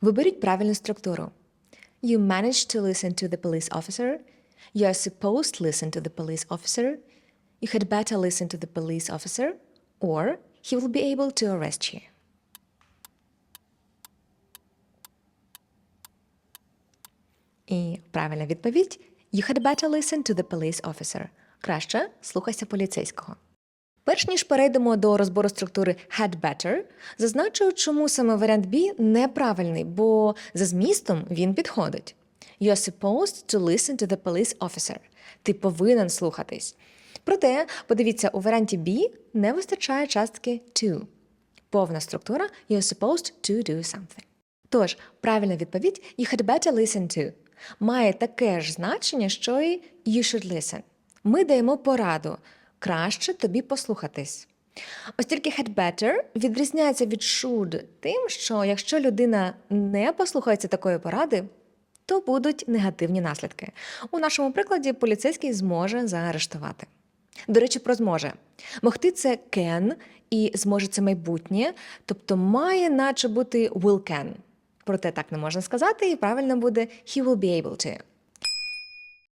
Виберіть правильну структуру. You managed to listen to the police officer. You are supposed to listen to the police officer. You had better listen to the police officer. Or he will be able to arrest you. І правильна відповідь You had better listen to the police officer. Краще слухайся поліцейського. Перш ніж перейдемо до розбору структури had better, зазначу, чому саме варіант B неправильний, бо за змістом він підходить. You are supposed to listen to the police officer. Ти повинен слухатись. Проте, подивіться, у варіанті B не вистачає частки to. Повна структура you are supposed to do something. Тож, правильна відповідь you had better listen to має таке ж значення, що і you should listen. Ми даємо пораду. Краще тобі послухатись. Ось тільки had better відрізняється від should тим, що якщо людина не послухається такої поради, то будуть негативні наслідки. У нашому прикладі поліцейський зможе заарештувати. До речі, про зможе. Могти це can і зможе це майбутнє, тобто має наче бути will can. Проте так не можна сказати, і правильно буде he will be able to.